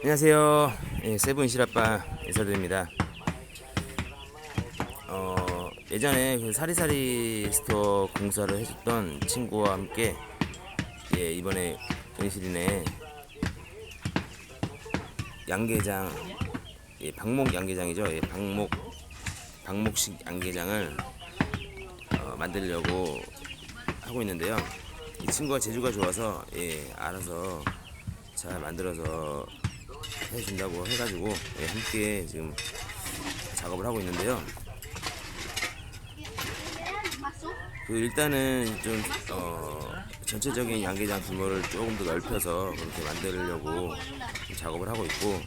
안녕하세요. 예, 세븐 실아빠 이설드입니다. 어, 예전에 그 사리사리 스토어 공사를 해줬던 친구와 함께 예, 이번에 은실이네 양계장 예, 박목 양계장이죠. 예, 박목 박목식 양계장을 어, 만들려고 하고 있는데요. 이 친구가 재주가 좋아서 예, 알아서 잘 만들어서 해준다고 해가지고 예, 함께 지금 작업을 하고 있는데요. 그 일단은 좀 어, 전체적인 양계장 규모를 조금 더 넓혀서 그렇게 만들려고 작업을 하고 있고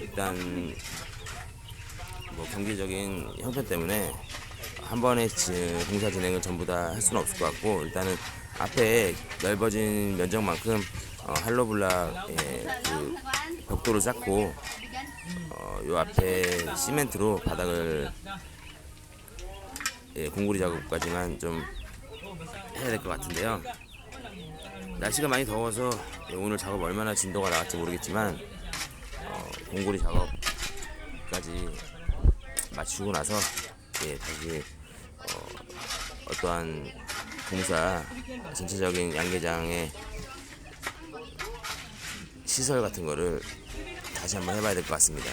일단 뭐 경제적인 형편 때문에 한 번에 지- 공사 진행을 전부 다 할 수는 없을 것 같고 일단은 앞에 넓어진 면적만큼 어, 할로블락 예, 그 벽돌을 쌓고 어, 요 앞에 시멘트로 바닥을 예, 공구리 작업까지만 좀 해야 될 것 같은데요. 날씨가 많이 더워서 예, 오늘 작업 얼마나 진도가 나갈지 모르겠지만 어, 공구리 작업까지 마치고 나서 예, 다시 어, 어떠한 공사 전체적인 양계장의 시설 같은 거를 다시 한번 해봐야 될 것 같습니다.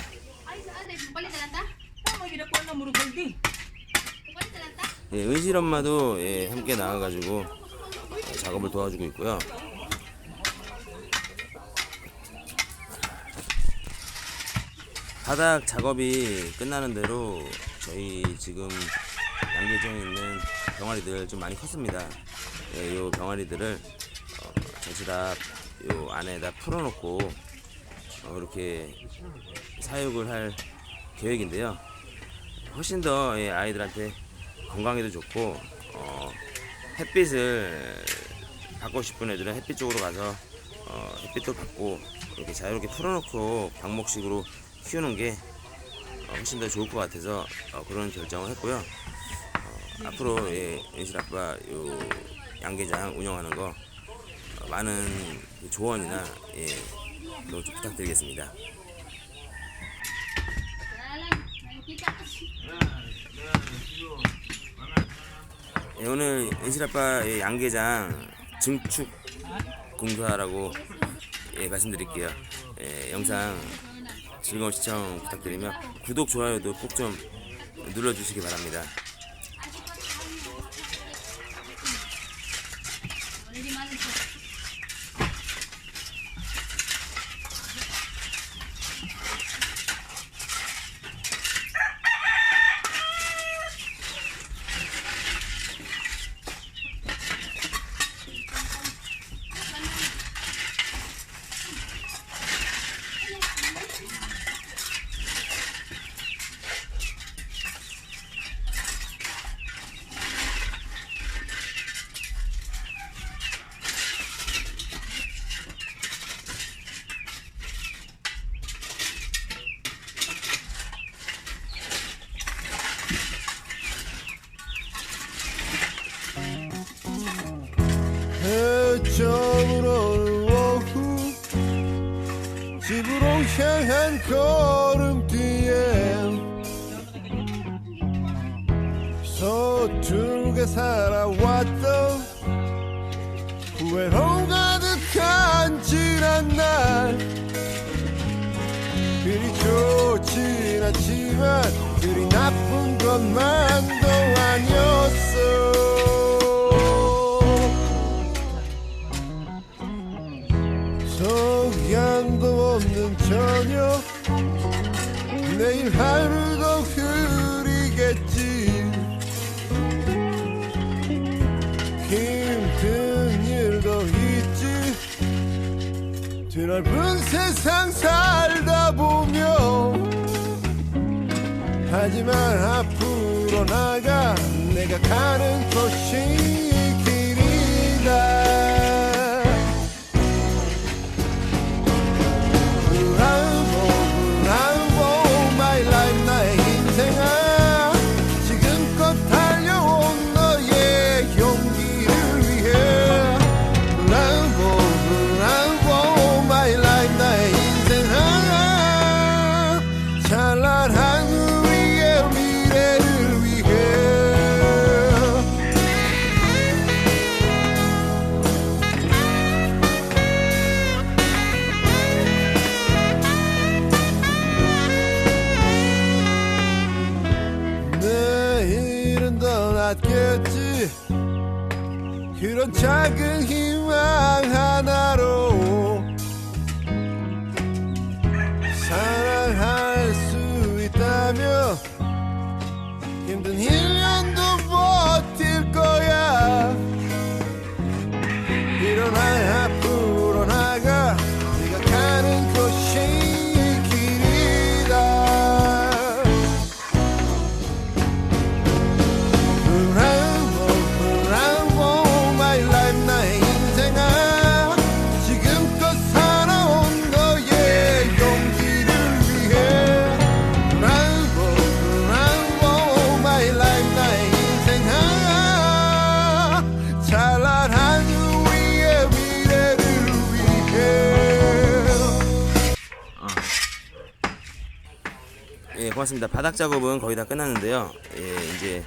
예, 은실 엄마도 예, 함께 나와가지고 어, 작업을 도와주고 있고요. 바닥 작업이 끝나는 대로 저희 지금 양계장에 있는 병아리들 좀 많이 컸습니다. 예, 요 병아리들을 어, 전체 다 요 안에다 풀어놓고 어, 이렇게 사육을 할 계획인데요. 훨씬 더 예, 아이들한테 건강에도 좋고 어, 햇빛을 받고 싶은 애들은 햇빛 쪽으로 가서 어, 햇빛도 받고 이렇게 자유롭게 풀어놓고 방목식으로 키우는 게 어, 훨씬 더 좋을 것 같아서 어, 그런 결정을 했고요. 어, 앞으로 예, 은실 아빠 요 양계장 운영하는 거 어, 많은 그 조언이나 예, 좀 부탁드리겠습니다. 예, 오늘 은실아빠의 양계장 증축 공사라고 예, 말씀드릴게요. 예, 영상 즐거운 시청 부탁드리며 구독, 좋아요도 꼭 좀 눌러주시기 바랍니다. 집으로 향한 걸음뒤에 서툴게 살아왔던 후회로 가득한 지난 날. 그리 좋진 않지만 그리 나쁜 것만 넓은 세상 살다 보면 하지만 앞으로 나가 내가 가는 곳이 길이다 맞겠지? 그런 작은 희망 하나로 사랑할 수 있다면 힘든 일 고맙습니다. 바닥 작업은 거의 다 끝났는데요. 예, 이제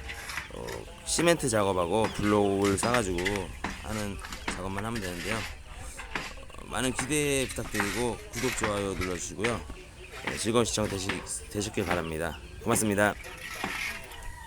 어, 시멘트 작업하고 블록을 싸가지고 하는 작업만 하면 되는데요. 어, 많은 기대 부탁드리고 구독 좋아요 눌러주시고요. 예, 즐거운 시청 되시, 되시길 바랍니다. 고맙습니다.